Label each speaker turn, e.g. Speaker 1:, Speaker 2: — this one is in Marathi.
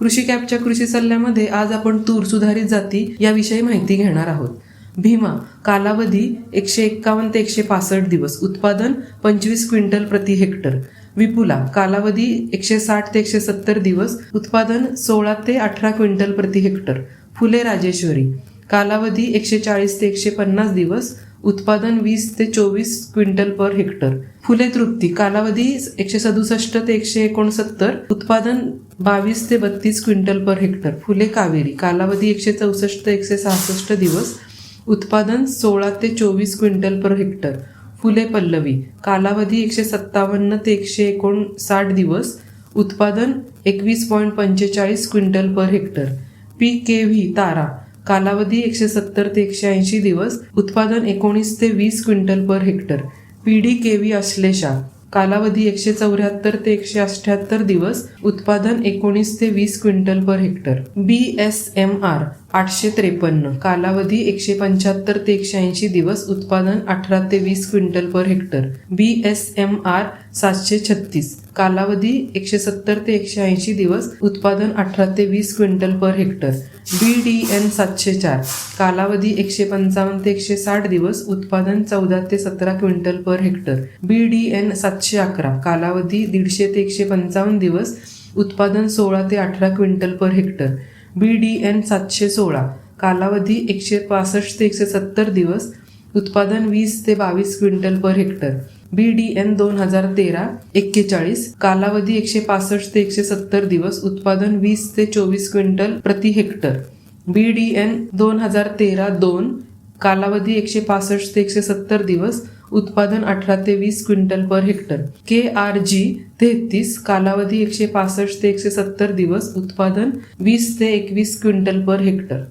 Speaker 1: कृषी कॅपच्या कृषी सल्ल्यामध्ये आज आपण तूर सुधारित जाती याविषयी माहिती घेणार आहोत. भीमा कालावधी एकशे एक्कावन्न ते एकशे पासष्ट दिवस उत्पादन पंचवीस क्विंटल प्रति हेक्टर. विपुला कालावधी एकशे साठ ते एकशे सत्तर दिवस उत्पादन सोळा ते अठरा क्विंटल प्रति हेक्टर. फुले राजेश्वरी कालावधी एकशे चाळीस ते एकशे पन्नास दिवस उत्पादन वीस ते चोवीस क्विंटल पर हेक्टर. फुले तृप्ती कालावधी एकशे सदुसष्ट ते एकशे एकोणसत्तर उत्पादन बावीस ते बत्तीस quintal per hectare. Phule Kaveri. कालावधी एकशे चौसष्ट ते एकशे सहासष्ट दिवस. उत्पादन सोळा ते चोवीस quintal per hectare. Phule Pallavi. कालावधी एकशे सत्तावन्न ते एकशे एकोणसाठ दिवस. उत्पादन एकवीस पॉईंट पंचेचाळीस quintal per hectare. P K V Tara. कालावधी एकशे सत्तर ते एकशे ऐंशी दिवस. उत्पादन एकोणीस ते वीस quintal per hectare. P D K V Ashlesha. कालावधी एकशे चौऱ्याहत्तर ते एकशे अठ्ठ्याहत्तर दिवस उत्पादन एकोणीस ते वीस quintal per hectare. B S M R आठशे त्रेपन्न. कालावधी एकशे पंच्याहत्तर ते एकशे ऐंशी दिवस उत्पादन अठरा ते वीस quintal per hectare. B S M R सातशे छत्तीस. कालावधी एकशे सत्तर ते एकशे ऐंशी दिवस उत्पादन अठरा ते वीस quintal per hectare. B D N सातशे चार. कालावधी एकशे पंचावन्न ते एकशे साठ दिवस उत्पादन चौदा ते सतरा quintal per hectare. B D N सातशे अकरा. कालावधी दीडशे ते एकशे पंचावन्न दिवस उत्पादन सोळा ते अठरा quintal per hectare. B D N सातशे सोळा. कालावधी एकशे पासष्ट ते एकशे सत्तर दिवस. उत्पादन वीस ते बावीस quintal per hectare. B D N दोन हजार तेरा एक्केचाळीस. कालावधी एकशे पासष्ट ते एकशे सत्तर दिवस. उत्पादन वीस ते चोवीस क्विंटल प्रति हेक्टर. बी डी एन दोन हजार तेरा दोन. कालावधी एकशे पासष्ट ते एकशे सत्तर दिवस. उत्पादन अठरा ते वीस quintal per hectare. K R G तेहतीस कालावधी एकशे पासष्ट ते एकशे सत्तर दिवस उत्पादन वीस ते एकवीस क्विंटल पर हेक्टर.